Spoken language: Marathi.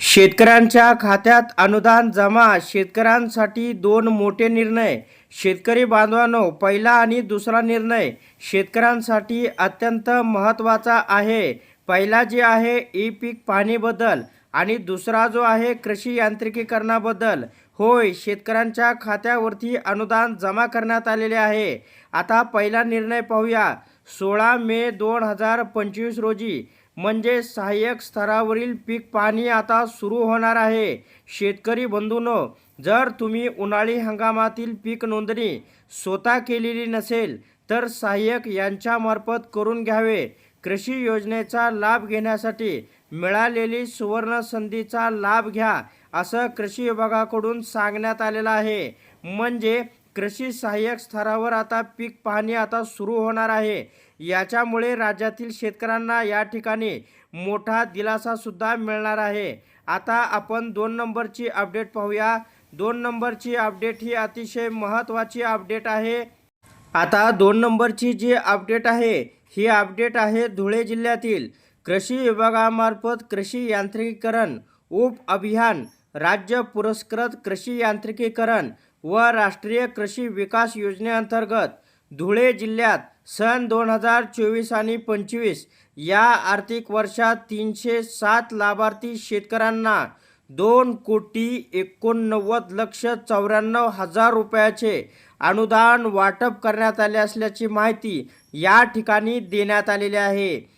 शेतकऱ्यांच्या खात्यात अनुदान जमा शेतकऱ्यांसाठी दोन मोठे निर्णय शेतकरी बांधवांनो पहिला आणि दुसरा निर्णय शेतकऱ्यांसाठी अत्यंत महत्त्वाचा आहे. पहिला जे आहे ई पीक पाहणीबद्दल आणि दुसरा जो आहे कृषी यांत्रिकीकरणाबद्दल. होय शेतकऱ्यांच्या खात्यावरती अनुदान जमा करण्यात आलेले आहे. आता पहिला निर्णय पाहूया. सोळा मे दोन हजार पंचवीस रोजी. म्हणजे सहाय्यक स्तरावरील पीक पाहणी आता सुरू होणार आहे. शेतकरी बंधूनो जर तुम्ही उन्हाळी हंगामातील पीक नोंदणी स्वतः केलेली नसेल तर सहाय्यक यांच्यामार्फत करून घ्यावे. कृषी योजनेचा लाभ घेण्यासाठी मिळालेली सुवर्ण संधीचा लाभ घ्या असं कृषी विभागाकडून सांगण्यात आलेलं आहे. म्हणजे कृषी सहाय्यक स्तरावर आता पीक पाहणी आता सुरू होणार आहे. याच्यामुळे राज्यातील शेतकऱ्यांना या ठिकाणी मोठा दिलासासुद्धा मिळणार आहे. आता आपण दोन नंबरची अपडेट पाहूया. दोन नंबरची अपडेट ही अतिशय महत्त्वाची अपडेट आहे. आता दोन नंबरची जी अपडेट आहे ही अपडेट आहे धुळे जिल्ह्यातील कृषी विभागामार्फत कृषी यांत्रिकीकरण उप अभियान राज्य पुरस्कृत कृषी यांत्रिकीकरण व राष्ट्रीय कृषी विकास योजनेअंतर्गत धुळे जिल्ह्यात सन दोन हजार चोवीस आणि पंचवीस या आर्थिक वर्षात तीनशे सात लाभार्थी शेतकऱ्यांना दोन कोटी एकोणनव्वद लक्ष चौऱ्याण्णव हजार रुपयाचे अनुदान वाटप करण्यात आले असल्याची माहिती या ठिकाणी देण्यात आलेली आहे.